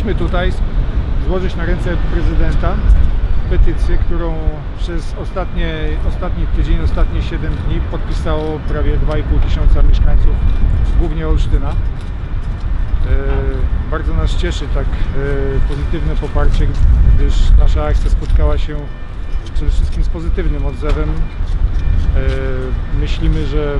Chcieliśmy tutaj złożyć na ręce prezydenta petycję, którą przez ostatnie, ostatni tydzień, ostatnie 7 dni podpisało prawie 2,5 tysiąca mieszkańców, głównie Olsztyna. E, Bardzo nas cieszy tak e, pozytywne poparcie, gdyż nasza akcja spotkała się przede wszystkim z pozytywnym odzewem. E, Myślimy, że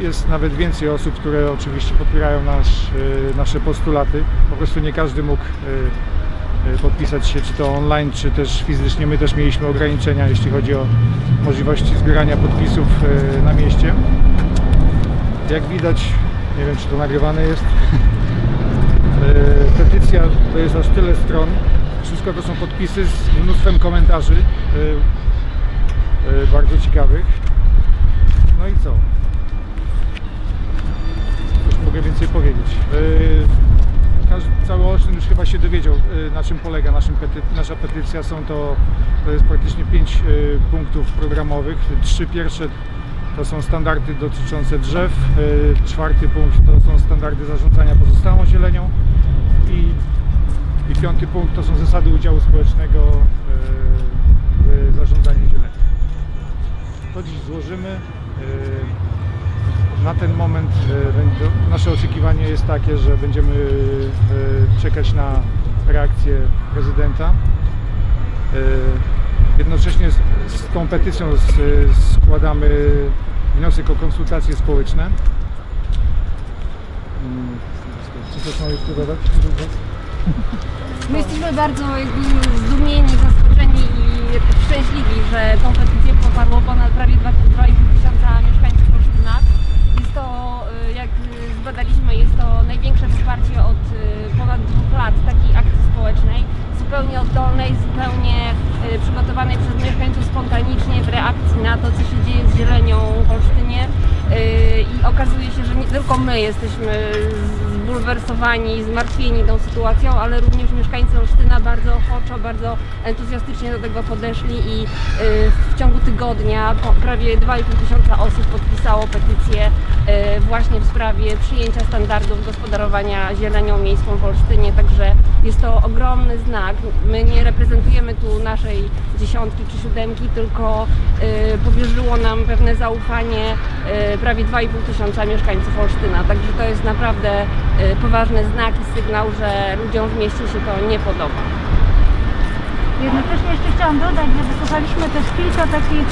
jest nawet więcej osób, które oczywiście popierają nasz, e, nasze postulaty. Po prostu nie każdy mógł e, e, podpisać się, czy to online, czy też fizycznie. My też mieliśmy ograniczenia, jeśli chodzi o możliwości zbierania podpisów na mieście. Jak widać, nie wiem czy to nagrywane jest, petycja to jest aż tyle stron. Wszystko to są podpisy z mnóstwem komentarzy bardzo ciekawych. No i co? Więcej powiedzieć? Yy, Każdy, cały Olsztyn już chyba się dowiedział, yy, na czym polega nasza petycja. Są to, to jest praktycznie pięć yy, punktów programowych. Trzy pierwsze to są standardy dotyczące drzew. Czwarty punkt to są standardy zarządzania pozostałą zielenią. I, i piąty punkt to są zasady udziału społecznego w zarządzaniu zielenią. To dziś złożymy. Na ten moment e, nasze oczekiwanie jest takie, że będziemy e, czekać na reakcję prezydenta. E, Jednocześnie z, tą petycją składamy wniosek o konsultacje społeczne. Czy coś mam jeszcze dodać? My jesteśmy bardzo jakby zdumieni, zaskoczeni i szczęśliwi, że tą petycję poparło ponad prawie 2,5 tysiąca mieszkańców Olsztyna. Jest to, y, jak y, zbadaliśmy, jest to największe wsparcie od y, ponad dwóch lat takiej akcji społecznej, zupełnie oddolnej, zupełnie y, przygotowanej przez mieszkańców spontanicznie w reakcji na to, co się dzieje z zielenią w Olsztynie. I okazuje się, że nie tylko my jesteśmy zbulwersowani, zmartwieni tą sytuacją, ale również mieszkańcy Olsztyna bardzo ochoczo, bardzo entuzjastycznie do tego podeszli i y, w ciągu tygodnia prawie 2,5 tysiąca osób podpisało petycję y, właśnie w sprawie przyjęcia standardów gospodarowania zielenią miejską w Olsztynie, także jest to ogromny znak. My nie reprezentujemy tu naszej dziesiątki czy siódemki, tylko y, powierzyło nam pewne zaufanie y, prawie 2,5 tysiąca mieszkańców Olsztyna, także to jest naprawdę y, poważny znak i sygnał, że ludziom w mieście się to nie podoba. Jednocześnie jeszcze chciałam dodać, że wysłuchaliśmy też kilka takich,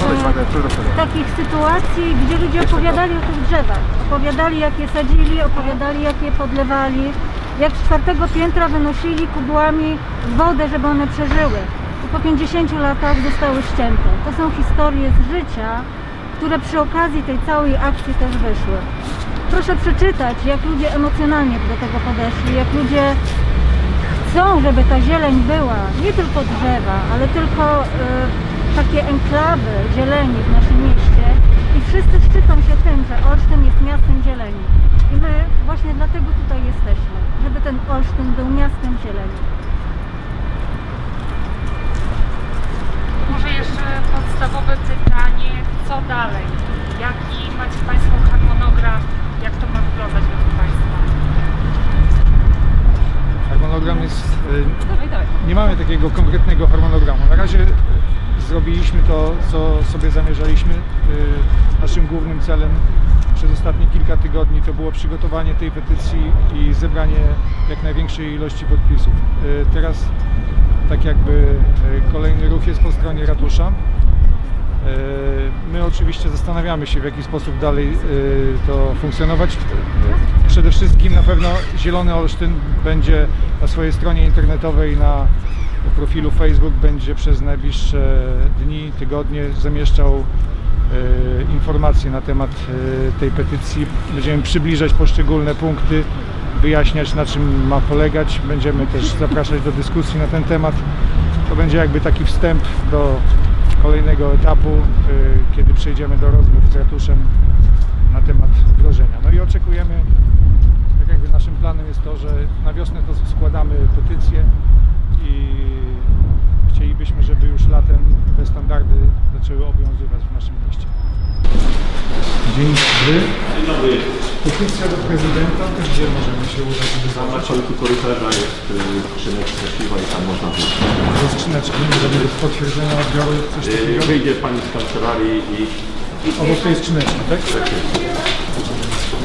e, takich sytuacji, gdzie ludzie opowiadali o tych drzewach. Opowiadali jak je sadzili, opowiadali jak je podlewali, jak z czwartego piętra wynosili kubłami wodę, żeby one przeżyły. I po 50 latach zostały ścięte. To są historie z życia, które przy okazji tej całej akcji też wyszły. Proszę przeczytać, jak ludzie emocjonalnie do tego podeszli, jak ludzie chcą, żeby ta zieleń była, nie tylko drzewa, ale tylko e, takie enklawy zieleni w naszym mieście i wszyscy szczycą się tym, że Olsztyn jest miastem zieleni. I my właśnie dlatego tutaj jesteśmy, żeby ten Miastem zieleni. Może jeszcze podstawowe pytanie, co dalej? Jaki macie Państwo harmonogram? Jak to ma wyglądać według Państwa? Harmonogram jest y, Dawaj, dawaj. Nie mamy takiego konkretnego harmonogramu. Na razie zrobiliśmy to, co sobie zamierzaliśmy. Yy, Naszym głównym celem przez ostatnie kilka tygodni to było przygotowanie tej petycji i zebranie jak największej ilości podpisów. Yy, Teraz tak jakby yy, kolejny ruch jest po stronie ratusza. My oczywiście zastanawiamy się, w jaki sposób dalej to funkcjonować. Przede wszystkim na pewno Zielony Olsztyn będzie na swojej stronie internetowej, na profilu Facebook będzie przez najbliższe dni, tygodnie zamieszczał yy, informacje na temat yy, tej petycji. Będziemy przybliżać poszczególne punkty, wyjaśniać na czym ma polegać. Będziemy też zapraszać do dyskusji na ten temat. To będzie jakby taki wstęp do kolejnego etapu, y, kiedy przejdziemy do rozmów z ratuszem na temat wdrożenia. No i oczekujemy, tak jakby naszym planem jest to, że na wiosnę to składamy petycję i chcielibyśmy, żeby już latem te standardy zaczęły obowiązywać w naszym mieście. Dzień dobry. Dzień dobry. Petycja do prezydenta, to gdzie możemy się udać, żeby Na zobaczyć? końcu korytarza jest y, skrzyneczka piwa i tam można wyjść. Do skrzyneczki, żeby do potwierdzenia odbioru, coś Y, takiego? Wyjdzie pani z kancelarii i Obok tej skrzyneczki, tak?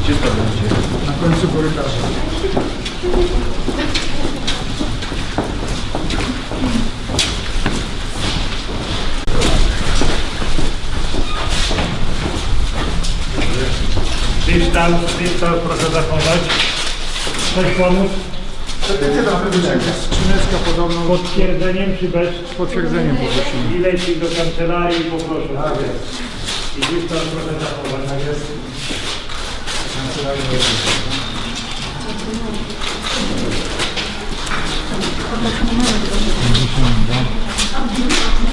gdzie to będzie? Na końcu korytarza. Dystans, dystans proszę zachować. Chcesz pomóc? Tam będzie jakaś skrzyneczka podobną Potwierdzeniem czy bez? z potwierdzeniem poprosimy. I leci do kancelarii i poproszę. I dystans proszę zachować. Tak jest. Kancelaria.